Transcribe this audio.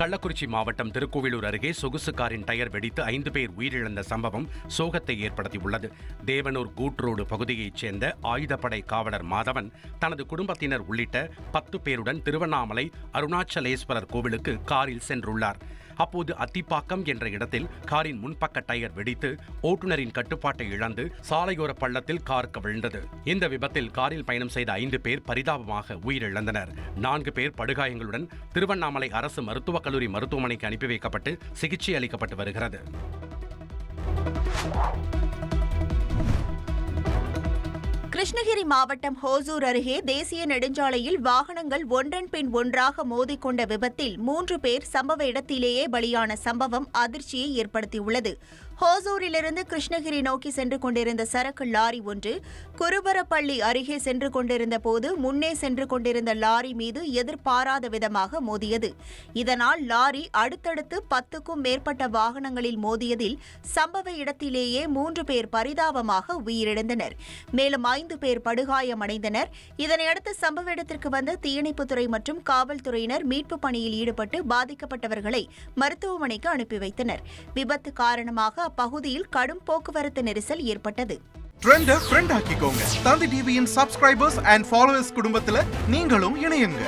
கள்ளக்குறிச்சி மாவட்டம் திருக்கோவிலூர் அருகே சொகுசு காரின் டயர் வெடித்து ஐந்து பேர் உயிரிழந்த சம்பவம் சோகத்தை ஏற்படுத்தியுள்ளது. தேவனூர் கூட் ரோடு பகுதியைச் சேர்ந்த ஆயுதப்படை காவலர் மாதவன் தனது குடும்பத்தினர் உள்ளிட்ட பத்து பேருடன் திருவண்ணாமலை அருணாச்சலேஸ்வரர் கோவிலுக்கு காரில் சென்றுள்ளார். அப்போது அத்திப்பாக்கம் என்ற இடத்தில் காரின் முன்பக்க டயர் வெடித்து ஓட்டுநரின் கட்டுப்பாட்டை இழந்து சாலையோர பள்ளத்தில் கார் கவிழ்ந்தது. இந்த விபத்தில் காரில் பயணம் செய்த ஐந்து பேர் பரிதாபமாக உயிரிழந்தனர். நான்கு பேர் படுகாயங்களுடன் திருவண்ணாமலை அரசு மருத்துவக் கல்லூரி மருத்துவமனைக்கு அனுப்பி வைக்கப்பட்டு சிகிச்சை அளிக்கப்பட்டு வருகிறது. கிருஷ்ணகிரி மாவட்டம் ஹோசூர் அருகே தேசிய நெடுஞ்சாலையில் வாகனங்கள் ஒன்றன் பின் ஒன்றாக மோதிக்கொண்ட விபத்தில் மூன்று பேர் சம்பவ இடத்திலேயே பலியான சம்பவம் அதிர்ச்சியை ஏற்படுத்தியுள்ளது. ஹோசூரிலிருந்து கிருஷ்ணகிரி நோக்கி சென்று கொண்டிருந்த சரக்கு லாரி ஒன்று குருபரப்பள்ளி அருகே சென்று கொண்டிருந்த போது முன்னே சென்று கொண்டிருந்த லாரி மீது எதிர்பாராத விதமாக மோதியது. இதனால் லாரி அடுத்தடுத்து பத்துக்கும் மேற்பட்ட வாகனங்களில் மோதியதில் சம்பவ இடத்திலேயே மூன்று பேர் பரிதாபமாக உயிரிழந்தனர். மேலும் ஐந்து பேர் படுகாயமடைந்தனர். இதனையடுத்து சம்பவ இடத்திற்கு வந்த தீயணைப்புத்துறை மற்றும் காவல்துறையினர் மீட்பு பணியில் ஈடுபட்டு பாதிக்கப்பட்டவர்களை மருத்துவமனைக்கு அனுப்பி வைத்தனர். விபத்து காரணமாக அப்பகுதியில் கடும் போக்குவரத்து நெரிசல் ஏற்பட்டது. ட்ரெண்ட ஃப்ரெண்ட் ஆக்கிக்கோங்க. தந்தி டிவியின் சப்ஸ்கிரைபர்ஸ் அண்ட் ஃபாலோவர்ஸ் குடும்பத்துல நீங்களும் இணையுங்க.